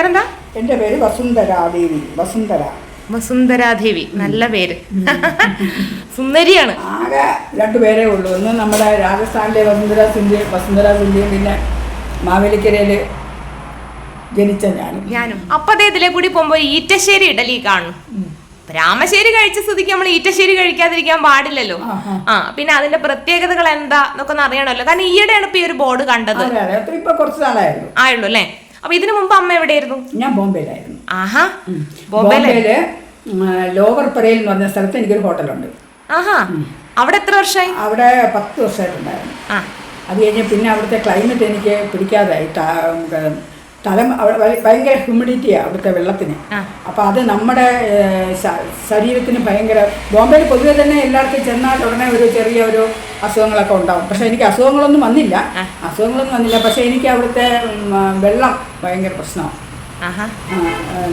പേരെന്താ? എന്റെ പേര് വസുന്ധരാദേവി വസുന്ധര. വസുന്ധരാദേവി നല്ല പേര്. സുന്ദരിയാണ്. ആകെ രണ്ടു പേരേ ഉള്ളൂ. ഒന്ന് നമ്മുടെ രാജസ്ഥാനിലെ വസുന്ധര സിന്ധ്യ വസുന്ധര സിന്ധ്യയും പിന്നെ മാവേലിക്കരയിൽ ജനിച്ച ഞാനും. ഞാനും. അപ്പൊ അതേ ഇതിലെ കൂടി പോകുമ്പോ ഈറ്റശ്ശേരി ഇഡലി കാണും. രാമശ്ശേരി കഴിച്ച സ്ഥിതിക്ക് നമ്മൾ ഈറ്റശ്ശേരി കഴിക്കാതിരിക്കാൻ പാടില്ലല്ലോ. ആ പിന്നെ അതിന്റെ പ്രത്യേകതകൾ എന്താ എന്നൊക്കെ അറിയണമല്ലോ. കാരണം ഈയിടെയാണ് ഇപ്പൊ ഈ ഒരു ബോർഡ് കണ്ടത്. ആയുള്ളൂ അല്ലേ? അപ്പൊ ഇതിനു മുമ്പ് അമ്മ എവിടെയായിരുന്നു? ഞാൻ ബോംബെയിലായിരുന്നു. ആഹാ ബോംബെയിലെ ലോവർ പരയിൽ എന്ന് പറഞ്ഞ സ്ഥലത്ത് എനിക്കൊരു ഹോട്ടലുണ്ട്. ആഹാ അവിടെ എത്ര വർഷമായി? അവിടെ പത്ത് വർഷമായിട്ടുണ്ടായിരുന്നു അത് കഴിഞ്ഞ് പിന്നെ അവിടുത്തെ ക്ലൈമറ്റ് എനിക്ക് പിടിക്കാതായി. തലം ഭയങ്കര ഹ്യൂമിഡിറ്റിയാണ് അവിടുത്തെ വെള്ളത്തിന്. അപ്പോൾ അത് നമ്മുടെ ശരീരത്തിന് ഭയങ്കര ബോംബെയിൽ പൊതുവെ തന്നെ എല്ലാവർക്കും ചെന്നാൽ ഉടനെ ഒരു ചെറിയ ഒരു അസുഖങ്ങളൊക്കെ ഉണ്ടാവും. പക്ഷേ എനിക്ക് അസുഖങ്ങളൊന്നും വന്നില്ല. അസുഖങ്ങളൊന്നും വന്നില്ല. പക്ഷേ എനിക്ക് അവിടുത്തെ വെള്ളം ഭയങ്കര പ്രശ്നമാണ്.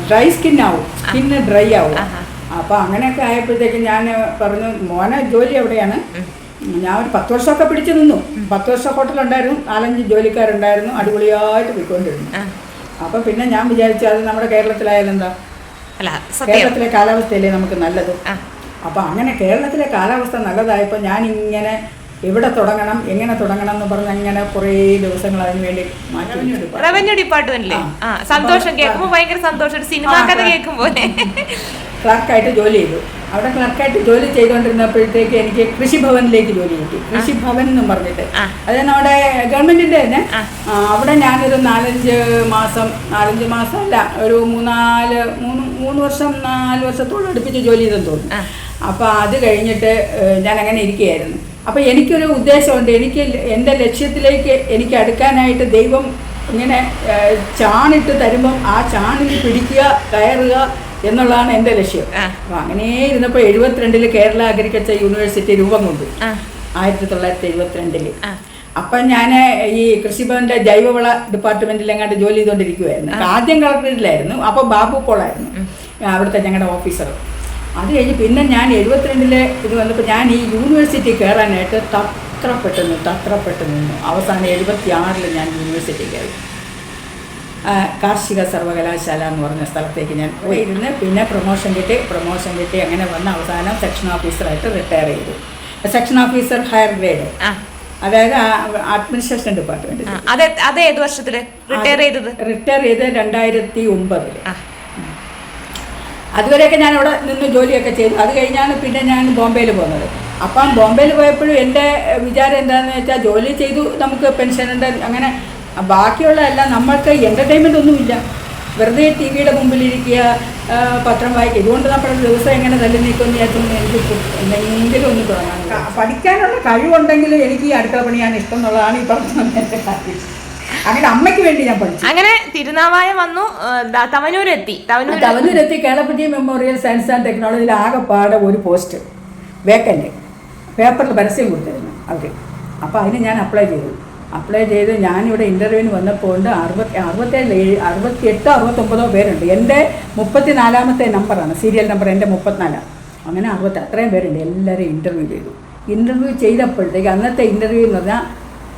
ഡ്രൈ സ്കിൻ ആവും. സ്കിന്ന് ഡ്രൈ ആവും. അപ്പോൾ അങ്ങനെയൊക്കെ ആയപ്പോഴത്തേക്കും ഞാൻ പറഞ്ഞു മോനെ ജോലി എവിടെയാണ്? ഞാൻ ഒരു പത്ത് വർഷമൊക്കെ പിടിച്ചു നിന്നു. പത്ത് വർഷം ഹോട്ടലുണ്ടായിരുന്നു. നാലഞ്ച് ജോലിക്കാരുണ്ടായിരുന്നു. അടിപൊളിയായിട്ട് പോയിക്കൊണ്ടിരുന്നു. അപ്പം പിന്നെ ഞാൻ വിചാരിച്ചു അത് നമ്മുടെ കേരളത്തിലായാലും എന്താ? അല്ല സത്യം. കേരളത്തിലെ കാലാവസ്ഥയല്ലേ നമുക്ക് നല്ലത്. അപ്പം അങ്ങനെ കേരളത്തിലെ കാലാവസ്ഥ നല്ലതായപ്പോൾ ഞാനിങ്ങനെ എവിടെ തുടങ്ങണം എങ്ങനെ തുടങ്ങണം എന്ന് പറഞ്ഞ് അങ്ങനെ കുറേ ദിവസങ്ങൾ അതിന് വേണ്ടി മാറ്റി റവന്യൂ ഡിപ്പാർട്ട്മെന്റിലെ? സന്തോഷം കേൾക്കുമ്പോൾ ഭയങ്കര സന്തോഷം. സിനിമ കഥ കേൾക്കുമ്പോലെ ക്ലർക്കായിട്ട് ജോലി ചെയ്തു. അവിടെ ക്ലർക്കായിട്ട് ജോലി ചെയ്തുകൊണ്ടിരുന്നപ്പോഴത്തേക്ക് എനിക്ക് കൃഷിഭവനിലേക്ക് ജോലി കിട്ടി. കൃഷിഭവൻ എന്നും പറഞ്ഞിട്ട്. അത് നമ്മുടെ ഗവൺമെന്റിന്റെ തന്നെ. അവിടെ ഞാനൊരു നാലഞ്ച് മാസം നാലഞ്ച് മാസം അല്ല ഒരു മൂന്നാൽ മൂന്ന് മൂന്ന് വർഷം നാല് വർഷത്തോളം അടുപ്പിച്ച് ജോലി ചെയ്തെന്ന് തോന്നുന്നു. അപ്പൊ അപ്പോൾ അത് കഴിഞ്ഞിട്ട് ഞാൻ അങ്ങനെ ഇരിക്കുകയായിരുന്നു. അപ്പോൾ എനിക്കൊരു ഉദ്ദേശമുണ്ട്. എനിക്ക് എന്റെ ലക്ഷ്യത്തിലേക്ക് എനിക്ക് അടുക്കാനായിട്ട് ദൈവം ഇങ്ങനെ ചാണിട്ട് തരുമ്പം ആ ചാണിൽ പിടിക്കുക കയറുക എന്നുള്ളതാണ് എന്റെ ലക്ഷ്യം. അങ്ങനെ ഇരുന്നപ്പോൾ എഴുപത്തിരണ്ടിൽ കേരള അഗ്രികൾച്ചർ യൂണിവേഴ്സിറ്റി രൂപം കൊണ്ടു. ആയിരത്തി തൊള്ളായിരത്തി എഴുപത്തിരണ്ടിൽ. അപ്പം ഞാൻ ഈ കൃഷിഭവന്റെ ജൈവവള ഡിപ്പാർട്ട്മെന്റിൽ എങ്ങാണ്ട് ജോലി ചെയ്തുകൊണ്ടിരിക്കുവായിരുന്നു. ആദ്യം കളക്ടറേറ്റിലായിരുന്നു. അപ്പോൾ ബാബു പോളായിരുന്നു അവിടുത്തെ ഞങ്ങളുടെ ഓഫീസർ അത് കഴിഞ്ഞ് പിന്നെ ഞാൻ എഴുപത്തിരണ്ടിലെ ഇത് വന്നപ്പോൾ ഞാൻ ഈ യൂണിവേഴ്സിറ്റി കയറാനായിട്ട് തത്രപ്പെട്ടു നിന്നു തത്രപ്പെട്ടു നിന്നു. അവസാനം എഴുപത്തി ആറിൽ ഞാൻ യൂണിവേഴ്സിറ്റി കയറി. കാർഷിക സർവകലാശാല എന്ന് പറഞ്ഞ സ്ഥലത്തേക്ക് ഞാൻ പോയിരുന്ന്. പിന്നെ പ്രൊമോഷൻ കിട്ടി. പ്രൊമോഷൻ കിട്ടി. അങ്ങനെ വന്ന് അവസാനം സെക്ഷൻ ഓഫീസറായിട്ട് റിട്ടയർ ചെയ്തു. Section officer higher grade. അതായത് അഡ്മിനിസ്ട്രേഷൻ ഡിപ്പാർട്ട്മെന്റ്. അത് ഏത് വർഷത്തിൽ? റിട്ടയർ ചെയ്തത്? റിട്ടയർ ചെയ്ത് രണ്ടായിരത്തി ഒമ്പതിൽ ആ. അതുവരെയൊക്കെ ഞാൻ അവിടെ നിന്ന് ജോലിയൊക്കെ ചെയ്തു. അത് കഴിഞ്ഞാണ് പിന്നെ ഞാൻ ബോംബെയിൽ പോകുന്നത് അപ്പം ബോംബെയിൽ പോയപ്പോഴും എന്റെ വിചാരം എന്താണെന്ന് വെച്ചാൽ ജോലി ചെയ്തു നമുക്ക് പെൻഷനുണ്ട് അങ്ങനെ ബാക്കിയുള്ള എല്ലാം നമ്മൾക്ക് എന്റർടൈൻമെന്റ് ഒന്നുമില്ല. വെറുതെ ടി വിയുടെ മുമ്പിലിരിക്കുക പത്രം വായിക്കുക. ഇതുകൊണ്ട് നമ്മുടെ ദിവസം എങ്ങനെ തല്ലി നീക്കുമെന്ന് വിചാരിച്ചൊന്നും എനിക്ക് എന്തെങ്കിലും ഒന്ന് തുടങ്ങാൻ പഠിക്കാനുള്ള കഴിവുണ്ടെങ്കിൽ എനിക്ക് ഈ അടുക്കള പണിയാണ് ഇഷ്ടം എന്നുള്ളതാണ് ഈ പറഞ്ഞ എന്റെ കാര്യം. അങ്ങനെ അമ്മയ്ക്ക് വേണ്ടി ഞാൻ പഠിച്ചു. അങ്ങനെ തിരുനാവായ വന്നു തവനൂരെത്തി. തവനൂർ തവനൂരെത്തി കേളപ്പജി മെമ്മോറിയൽ സയൻസ് ആൻഡ് ടെക്നോളജിയിൽ ആകെപ്പാടെ ഒരു പോസ്റ്റ് വേക്കന്റ് പേപ്പറിൽ പരസ്യം കൊടുത്തിരുന്നു അവർ അപ്പോൾ അതിന് ഞാൻ അപ്ലൈ ചെയ്തു. അപ്ലൈ ചെയ്ത് ഞാനിവിടെ ഇന്റർവ്യൂവിന് വന്നപ്പോൾ ഉണ്ട് അറുപത്തി അറുപത്തേഴ് ഏഴ് അറുപത്തിയെട്ടോ അറുപത്തൊമ്പതോ പേരുണ്ട്. എന്റെ മുപ്പത്തി നാലാമത്തെ നമ്പറാണ് സീരിയൽ നമ്പർ എന്റെ മുപ്പത്തിനാലാണ് അങ്ങനെ അറുപത്തി അത്രയും പേരുണ്ട്. എല്ലാവരെയും ഇന്റർവ്യൂ ചെയ്തു. ഇന്റർവ്യൂ ചെയ്തപ്പോഴത്തേക്ക് അന്നത്തെ ഇന്റർവ്യൂ എന്ന് പറഞ്ഞാൽ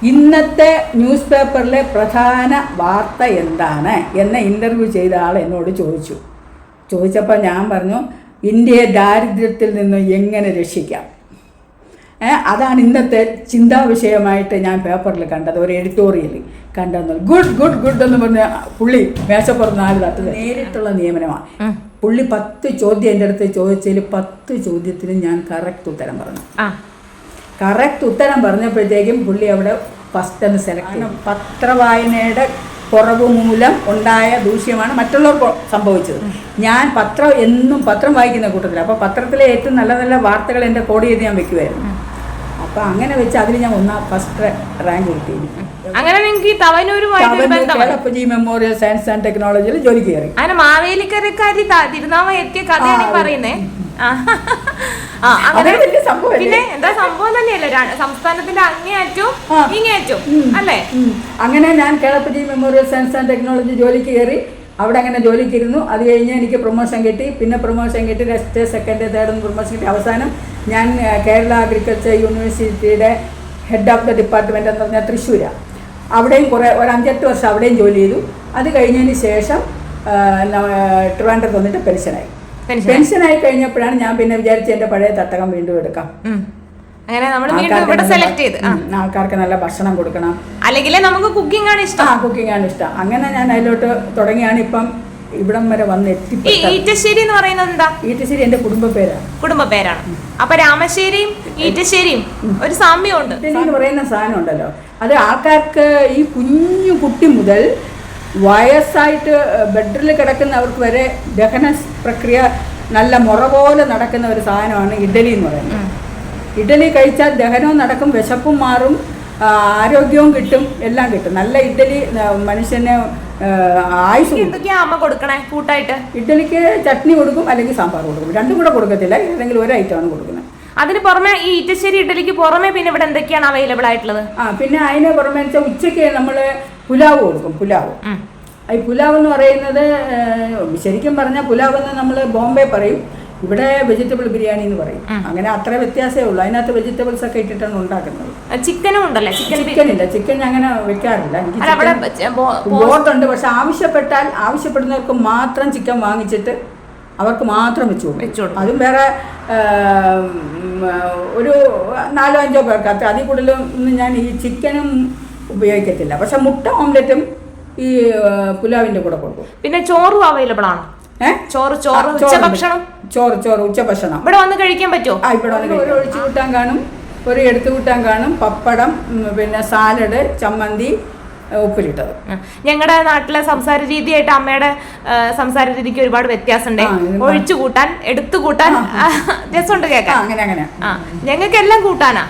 ഇന്നത്തെ ന്യൂസ് പേപ്പറിലെ പ്രധാന വാർത്ത എന്താണ് എന്ന ഇന്റർവ്യൂ ചെയ്ത ആൾ എന്നോട് ചോദിച്ചു. ചോദിച്ചപ്പോൾ ഞാൻ പറഞ്ഞു ഇന്ത്യയെ ദാരിദ്ര്യത്തിൽ നിന്ന് എങ്ങനെ രക്ഷിക്കാം? അതാണ് ഇന്നത്തെ ചിന്താ വിഷയമായിട്ട് ഞാൻ പേപ്പറിൽ കണ്ടത് ഒരു എഡിറ്റോറിയൽ കണ്ടെന്ന് ഗുഡ് ഗുഡ് ഗുഡ് എന്ന് പറഞ്ഞ പുള്ളി മേശപ്പുറത്ത് നാല് തട്ട് നേരിട്ടുള്ള നിയമനമാണ്. പുള്ളി പത്ത് ചോദ്യം എന്റെ അടുത്ത് ചോദിച്ചതിൽ പത്ത് ചോദ്യത്തിന് ഞാൻ കറക്റ്റ് ഉത്തരം പറഞ്ഞു. ആ. കറക്റ്റ് ഉത്തരം പറഞ്ഞപ്പോഴത്തേക്കും പുള്ളി അവിടെ ഫസ്റ്റ് ഒന്ന് സെലക്ട് ചെയ്യണം പത്രവായനയുടെ കുറവ് മൂലം ഉണ്ടായ ദൂഷ്യമാണ് മറ്റുള്ളവർക്ക് സംഭവിച്ചത്. ഞാൻ പത്രം എന്നും പത്രം വായിക്കുന്ന കൂട്ടത്തിൽ. അപ്പോൾ പത്രത്തിലെ ഏറ്റവും നല്ല നല്ല വാർത്തകൾ എന്റെ കോഡ് ചെയ്ത് ഞാൻ വെക്കുമായിരുന്നു അപ്പോൾ അങ്ങനെ വെച്ച് അതിൽ ഞാൻ ഒന്നാം ഫസ്റ്റ് റാങ്ക് കിട്ടി അങ്ങനെ നിങ്ങൾക്ക് കേളപ്പജി മെമ്മോറിയൽ സയൻസ് ആൻഡ് ടെക്നോളജിയിൽ ജോലി കയറി. അങ്ങനെ മാവേലിക്കരക്കാരി തിരുനാമ എത്തിയ കഥയാണ് ഈ പിന്നെ എന്താ സംഭവം തന്നെയല്ലേ? സംസ്ഥാനത്തിന്റെ അങ്ങേയറ്റവും. ഇങ്ങേയറ്റവും അല്ലേ? അങ്ങനെ ഞാൻ Kelappaji memorial science and technology ജോലിക്ക് കയറി. അവിടെ അങ്ങനെ ജോലിക്ക് ഇരുന്നു. അത് കഴിഞ്ഞ് എനിക്ക് പ്രൊമോഷൻ കിട്ടി. പിന്നെ പ്രൊമോഷൻ കിട്ടി. ഫസ്റ്റ് സെക്കൻഡ് തേർഡ് പ്രൊമോഷൻ കിട്ടി. അവസാനം ഞാൻ കേരള അഗ്രികൾച്ചർ യൂണിവേഴ്സിറ്റിയുടെ ഹെഡ് ഓഫ് ദ ഡിപ്പാർട്ട്മെന്റ് എന്ന് പറഞ്ഞാൽ തൃശ്ശൂരാണ് അവിടെയും കുറേ ഒരു അഞ്ചെട്ട് വർഷം അവിടെയും ജോലി ചെയ്തു. അത് കഴിഞ്ഞതിന് ശേഷം ട്രിവാൻഡ്രത്ത് വന്നിട്ട് പെൻഷനായി. പെൻഷൻ പെൻഷനായി കഴിഞ്ഞപ്പോഴാണ് ഞാൻ പിന്നെ വിചാരിച്ച എന്റെ പഴയ തട്ടകം വീണ്ടും എടുക്കാം. അങ്ങനെ നമ്മൾ വീണ്ടും ആൾക്കാർക്ക് ഇവിടെ നല്ല സെലക്ട് ചെയ്ത്. ആ. ആൾക്കാർക്ക് നല്ല ഭക്ഷണം കൊടുക്കണം. അല്ലെങ്കിൽ നമുക്ക് കുക്കിംഗ് ആണ് ആ ഇഷ്ടം കുക്കിംഗ് ആണ് ഇഷ്ടം. അങ്ങനെ ഞാൻ അതിലോട്ട് തുടങ്ങിയാണ് ഇപ്പം ഇവിടം വരെ വന്ന് എത്തിപ്പെട്ടത്. ഈറ്റശ്ശേരി എന്ന് പറയുന്നത് എന്താ? ഈറ്റശ്ശേരി എന്റെ കുടുംബ പേരാണ് കുടുംബ പേരാണ് അപ്പൊ രാമശ്ശേരിയും ഈറ്റശ്ശേരിയും ഒരു സാമ്യമുണ്ട്. ഉണ്ട് എന്ന് പറയുന്ന സാധനം ഉണ്ടല്ലോ. അത് ആൾക്കാർക്ക് ഈ കുഞ്ഞു കുട്ടി മുതൽ വയസ്സായിട്ട് ബെഡിൽ കിടക്കുന്നവർക്ക് വരെ ദഹന പ്രക്രിയ നല്ല മുറ പോലെ നടക്കുന്ന ഒരു സാധനമാണ് ഇഡലി എന്ന് പറയുന്നത്. ഇഡലി കഴിച്ചാൽ ദഹനവും നടക്കും വിശപ്പും മാറും ആരോഗ്യവും കിട്ടും എല്ലാം കിട്ടും. നല്ല ഇഡലി മനുഷ്യനെ ആയുസ്. അമ്മ കൊടുക്കണേ കൂട്ടായിട്ട്? ഇഡ്ഡലിക്ക് ചട്നി കൊടുക്കും അല്ലെങ്കിൽ സാമ്പാർ കൊടുക്കും. രണ്ടും കൂടെ കൊടുക്കത്തില്ല ഏതെങ്കിലും ഒരു ഐറ്റമാണ് കൊടുക്കുന്നത്. അതിന് പുറമെ ഈ ഇറ്റശ്ശേരി ഇഡലിക്ക് പുറമെ പിന്നെ ഇവിടെ എന്തൊക്കെയാണ് അവൈലബിൾ ആയിട്ടുള്ളത്? ആ പിന്നെ അതിന് പുറമെ വെച്ചാൽ ഉച്ചയ്ക്ക് നമ്മൾ പുലാവ് കൊടുക്കും പുലാവ്. ഈ പുലാവ് എന്ന് പറയുന്നത് ശരിക്കും പറഞ്ഞാൽ പുലാവ് എന്ന് നമ്മൾ ബോംബെ പറയും ഇവിടെ വെജിറ്റബിൾ ബിരിയാണി എന്ന് പറയും. അങ്ങനെ അത്ര വ്യത്യാസമേ ഉള്ളൂ. അതിനകത്ത് വെജിറ്റബിൾസ് ഒക്കെ ഇട്ടിട്ടാണ് ഉണ്ടാക്കുന്നത്. ചിക്കനും ഉണ്ടല്ലേ? ചിക്കൻ ചിക്കൻ ഇല്ല. ചിക്കൻ അങ്ങനെ വെക്കാറില്ല. എനിക്ക് അല്ല അവിടെ ചിക്കൻ ബോ- ബോ- ബോട്ടുണ്ട് പക്ഷെ ആവശ്യപ്പെട്ടാൽ ആവശ്യപ്പെടുന്നവർക്ക് മാത്രം ചിക്കൻ വാങ്ങിച്ചിട്ട് അവർക്ക് മാത്രം വെച്ചു കൊടുക്കും. അതും വേറെ ഒരു നാലോ അഞ്ചോ പേർക്ക്. അതിൽ കൂടുതലും ഞാൻ ഈ ചിക്കനും ഉപയോഗിക്കത്തില്ല. പക്ഷെ മുട്ട ഓംലെറ്റും ഈ പുലാവിന്റെ പുലാവിന്റെ കൂടെ കൊടുക്കും. പിന്നെ ചോറും അവൈലബിൾ ആണ്. ചോറ് ചോറ്. ഉച്ചഭക്ഷണം ചോറ് ചോറ് ഉച്ചഭക്ഷണം ഇവിടെ വന്ന് കഴിക്കാൻ പറ്റുമോ? ആ ഇവിടെ വന്ന് ഒരു ഒഴിച്ചു കൂട്ടാൻ കാണും. ഒരു എടുത്തു കൂട്ടാൻ കാണും. പപ്പടം പിന്നെ സാലഡ് ചമ്മന്തി ഉപ്പിലിട്ടത്. ഞങ്ങളുടെ നാട്ടിലെ സംസാര രീതിയായിട്ട് അമ്മയുടെ സംസാര രീതിക്ക് ഒരുപാട് വ്യത്യാസമുണ്ട്. ഒഴിച്ചു കൂട്ടാൻ എടുത്തു കൂട്ടാൻ രസമുണ്ട് ആ അങ്ങനെ അങ്ങനെ. ആ ഞങ്ങൾക്ക് എല്ലാം കൂട്ടാനാ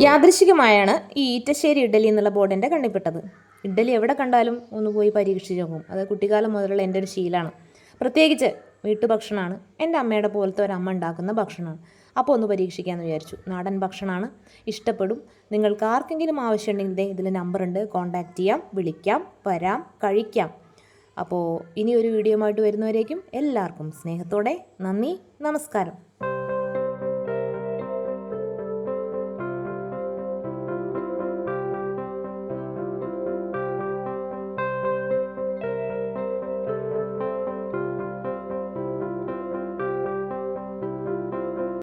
യാദൃശികമായാണ് ഈ ഈറ്റശ്ശേരി ഇഡലി എന്നുള്ള ബോർഡിന്റെ കണ്ണിപ്പെട്ടത് ഇഡലി എവിടെ കണ്ടാലും ഒന്ന് പോയി പരീക്ഷിച്ച് നോക്കും. അത് കുട്ടിക്കാലം മുതലുള്ള എന്റെ ഒരു ശീലമാണ്. പ്രത്യേകിച്ച് വീട്ടുഭക്ഷണമാണ്. എന്റെ അമ്മയുടെ പോലത്തെ ഒരു അമ്മ ഉണ്ടാക്കുന്ന ഭക്ഷണമാണ്. അപ്പോൾ ഒന്ന് പരീക്ഷിക്കാമെന്ന് വിചാരിച്ചു. നാടൻ ഭക്ഷണമാണ്. ഇഷ്ടപ്പെടും. നിങ്ങൾക്ക് ആർക്കെങ്കിലും ആവശ്യമുണ്ടെങ്കിൽ ഇതിൽ നമ്പറുണ്ട് കോൺടാക്റ്റ് ചെയ്യാം. വിളിക്കാം. വരാം. കഴിക്കാം. അപ്പോൾ ഇനി ഒരു വീഡിയോ ആയിട്ട് വരുന്നവരേക്കും എല്ലാവർക്കും സ്നേഹത്തോടെ നന്ദി. നമസ്കാരം.